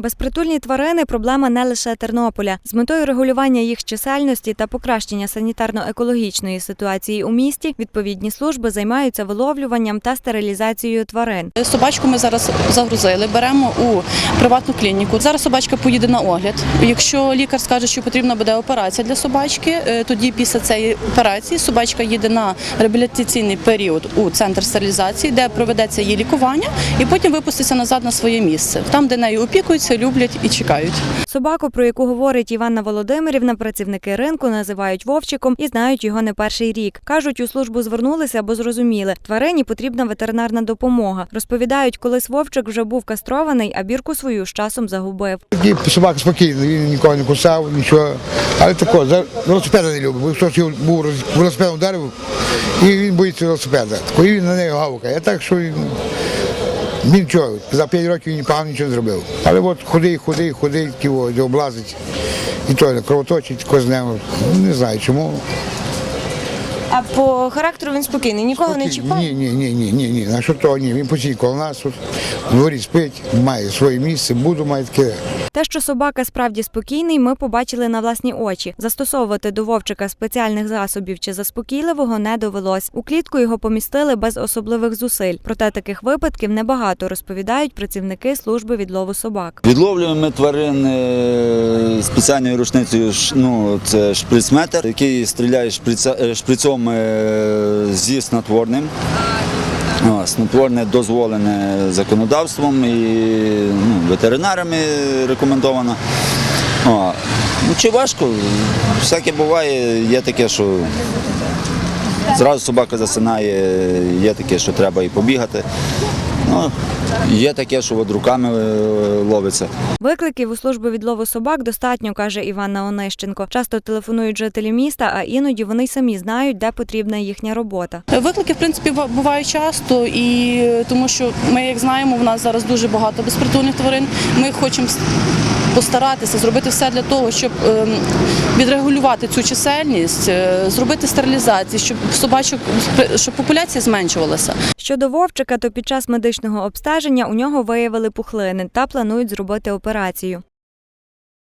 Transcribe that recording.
Безпритульні тварини проблема не лише Тернополя. З метою регулювання їх чисельності та покращення санітарно-екологічної ситуації у місті відповідні служби займаються виловлюванням та стерилізацією тварин. Собачку ми зараз загрузили, беремо у приватну клініку. Зараз собачка поїде на огляд. Якщо лікар скаже, що потрібна буде операція для собачки, е, тоді після цієї операції собачка їде на реабілітаційний період у центр стерилізації, де проведеться її лікування, і потім випуститься назад на своє місце, там, де нею опікуються, люблять і чекають. Собаку, про яку говорить Іванна Володимирівна, працівники ринку називають вовчиком і знають його не перший рік. Кажуть, у службу звернулися, бо зрозуміли, тварині потрібна ветеринарна допомога. Розповідають, колись вовчик вже був кастрований, а бірку свою з часом загубив. Такий собака спокійний, він нікого не кусав, нічого. Але тако, за велосипеда не любить, бо хтось його був велосипедом вдарив, і він боїться велосипеда. Тако, і він на неї гавкає. А так, що він нічого, за 5 років він погано нічого не зробив. Але от ходи, ходи, ходи, такий облазить. І то кровоточить кознем. Не знаю чому. А по характеру він спокійний, нікого не чіпав? Ні, ні, ні, ні, ні, ні. На що того ні. Він постійно коло нас тут, в дворі спить, має своє місце, буду має таке. Те, що собака справді спокійний, ми побачили на власні очі. Застосовувати до вовчика спеціальних засобів чи заспокійливого не довелось. У клітку його помістили без особливих зусиль. Проте таких випадків небагато, розповідають працівники служби відлову собак. Відловлюємо ми тварин е, спеціальною рушницею, ну, це шприцметр, який стріляє шприца- е, шприцом е, зі снотворним. О, Снотворне дозволене законодавством і ну, ветеринарами рекомендовано. Ну, чи важко? Всяке буває, є таке, що зразу собака засинає, є таке, що треба і побігати. Ну, є таке, що от руками е, ловиться. Викликів у службу відлову собак достатньо, каже Іванна Онищенко. Часто телефонують жителі міста, а іноді вони й самі знають, де потрібна їхня робота. Виклики, в принципі, ва- бувають часто, і е, тому що ми, як знаємо, в нас зараз дуже багато безпритульних тварин. Ми хочемо постаратися зробити все для того, щоб ем, відрегулювати цю чисельність, е, зробити стерилізацію, щоб собачок щоб популяція зменшувалася. Щодо вовчика, то під час медичного обстеження у нього виявили пухлини та планують зробити операцію.